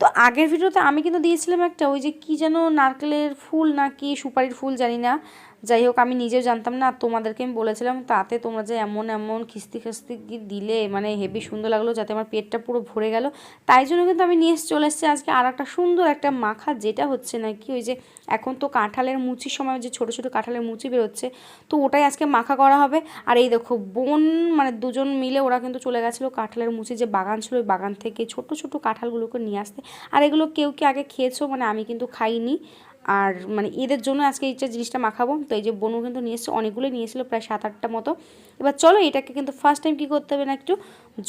তো আগের ভিডিওতে আমি কিন্তু দিয়েছিলাম একটা, ওই যে কি যেন নারকেলের ফুল না কি সুপারির ফুল জানি না। যাই হোক, আমি নিজেও জানতাম না তোমাদেরকে আমি বলেছিলাম, তাতে তোমরা যে এমন এমন খিস্তি খিস্তি দিলে মানে হেভি সুন্দর লাগল যাতে আমার পেটটা পুরো ভরে গেল। তাই জন্য কিন্তু আমি নিয়ে চলে এসেছি আজকে আর একটা সুন্দর একটা মাখা, যেটা হচ্ছে না কি ওই যে এখন তো কাঁঠালের মুচির সময় যে ছোট ছোট কাঁঠালের মুচি বেরোচ্ছে, তো ওটাই আজকে মাখা করা হবে। আর এই দেখো, বোন মানে দুজন মিলে ওরা কিন্তু চলে গেছিল কাঁঠালের মুচি যে বাগান ছিল, ওই বাগান থেকে ছোট ছোট কাঁঠালগুলোকে নিয়ে আসতে। আর এগুলো কেউ কি আগে খেয়েছো? মানে আমি কিন্তু খাইনি। আর মানে এদের জন্য আজকে যে জিনিসটা মাখাবো, তো এই যে বনু কিন্তু নিয়ে এসছে অনেকগুলোই নিয়েছিল প্রায় সাত আটটা মতো। এবার চলো এটাকে কিন্তু ফার্স্ট টাইম কী করতে হবে না একটু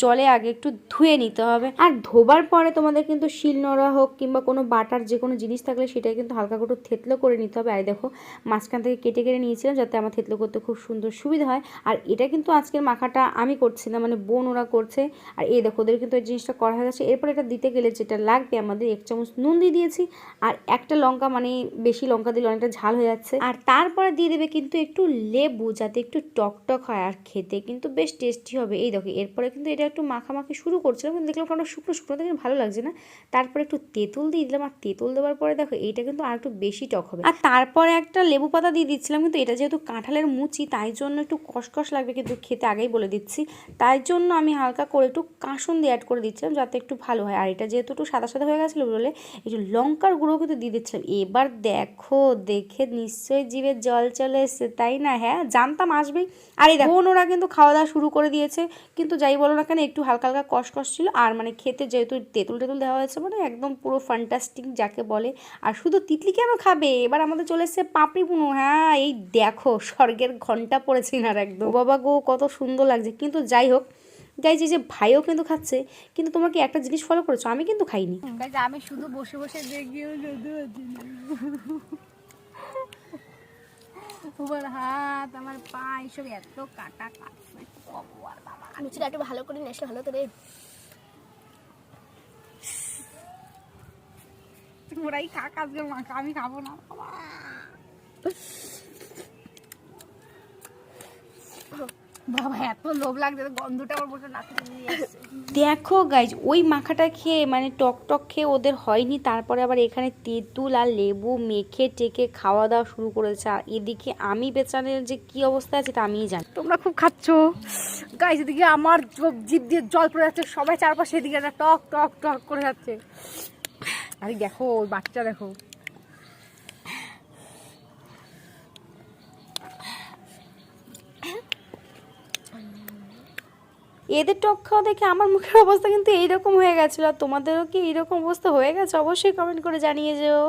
জলে আগে একটু ধুয়ে নিতে হবে। আর ধোবার পরে তোমাদের কিন্তু শিল নোড়া হোক কিংবা কোনো বাটার যে কোনো জিনিস থাকলে সেটাই কিন্তু হালকা করে থেতলো করে নিতে হবে। আর দেখো, মাঝখান থেকে কেটে কেটে নিয়েছিলাম যাতে আমার থেতলো করতে খুব সুন্দর সুবিধা হয়। আর এটা কিন্তু আজকের মাখাটা আমি করছি না মানে বোন ওরা করছে। আর এই দেখো, ওদের কিন্তু এই জিনিসটা করা হয়ে গেছে। এরপর এটা দিতে গেলে যেটা লাগবে, আমাদের এক চামচ নুন দিয়ে দিয়েছি। আর একটা লঙ্কা মানে বেশি লঙ্কা দিলে অনেকটা ঝাল হয়ে যাচ্ছে। আর তারপরে দিয়ে দেবে কিন্তু একটু লেবু যাতে একটু টক টক হয় আর খেতে কিন্তু বেশ টেস্টি হবে। এই দেখো এরপরে কিন্তু এটা একটু মাখামাখি শুরু করছিলাম কিন্তু দেখলাম কারণ শুকনো শুকনো দেখে ভালো লাগছে না। তারপরে একটু তেঁতুল দিয়ে দিলাম আর তেঁতুল দেওয়ার পরে দেখো এইটা কিন্তু আর একটু বেশি টক হবে। আর তারপরে একটা লেবু পাতা দিয়ে দিচ্ছিলাম কিন্তু এটা যেহেতু কাঁঠালের মুচি তাই জন্য একটু কষকষ লাগবে কিন্তু খেতে আগেই বলে দিচ্ছি। তাই জন্য আমি হালকা করে একটু কাঁসন দিয়ে অ্যাড করে দিচ্ছিলাম যাতে একটু ভালো হয়। আর এটা যেহেতু একটু সাদা সাদা হয়ে গেছিল বলে একটু লঙ্কার গুঁড়ো কিন্তু দিয়ে দিচ্ছিলাম। এবার দেখো, দেখে নিশ্চয়ই জিভে জল চলে এসছে, তাই না? হ্যাঁ জানতাম আসবেই। আর এই দেখো, ওরা কিন্তু খাওয়া দাওয়া শুরু করে দিয়েছে। কিন্তু যাই বলো না কেন, একটু হালকা হালকা কষকষ ছিল। আর মানে খেতে যেহেতু তেঁতুল টেতুল দেওয়া হয়েছে মানে একদম পুরো ফান্টাস্টিক যাকে বলে। আর শুধু তিতলি কেন খাবে? এবার আমাদের চলে এসছে পাপড়ি পুনু হ্যাঁ এই দেখো, স্বর্গের ঘণ্টা পড়েছে না একদম। বাবা গো, কত সুন্দর লাগছে। কিন্তু যাই হোক গাইজ এই যে ভাইও কিন্তু খাচ্ছে কিন্তু তোমাকে একটা জিনিস ফলো করেছ? আমি কিন্তু খাইনি। গাইজ আমি শুধু বসে বসে দেখিও শুধু তোমার হাত আমার পা এইসব এত কাটা কাটছে একটু ভালো করে ভালো করে তোমরাই খাক আজকে মাখা আমি খাব না বাবা। বাবা এত লোভ লাগছে গন্ধটা আমার বসে নাকে দেখো গাইজ ওই মাখাটা খেয়ে মানে টক টক খেয়ে ওদের হয়নি তারপরে আবার এখানে তেঁতুল আর লেবু মেখে টেকে খাওয়া দাওয়া শুরু করেছে আর এদিকে আমি বেচানের যে কি অবস্থা আছে তা আমিই জানি। তোমরা খুব খাচ্ছ। গাইজ এদিকে আমার জ- জিভ দিয়ে জল পড়ে যাচ্ছে সবাই চারপাশে এদিকে টক টক টক করে যাচ্ছে। আরে দেখো ওই বাচ্চা দেখো। এদের টক খাওয়া দেখে আমার মুখের অবস্থা কিন্তু এইরকম হয়ে গেছিল। আর তোমাদেরও কি এইরকম অবস্থা হয়ে গেছে? অবশ্যই কমেন্ট করে জানিয়ে যেও।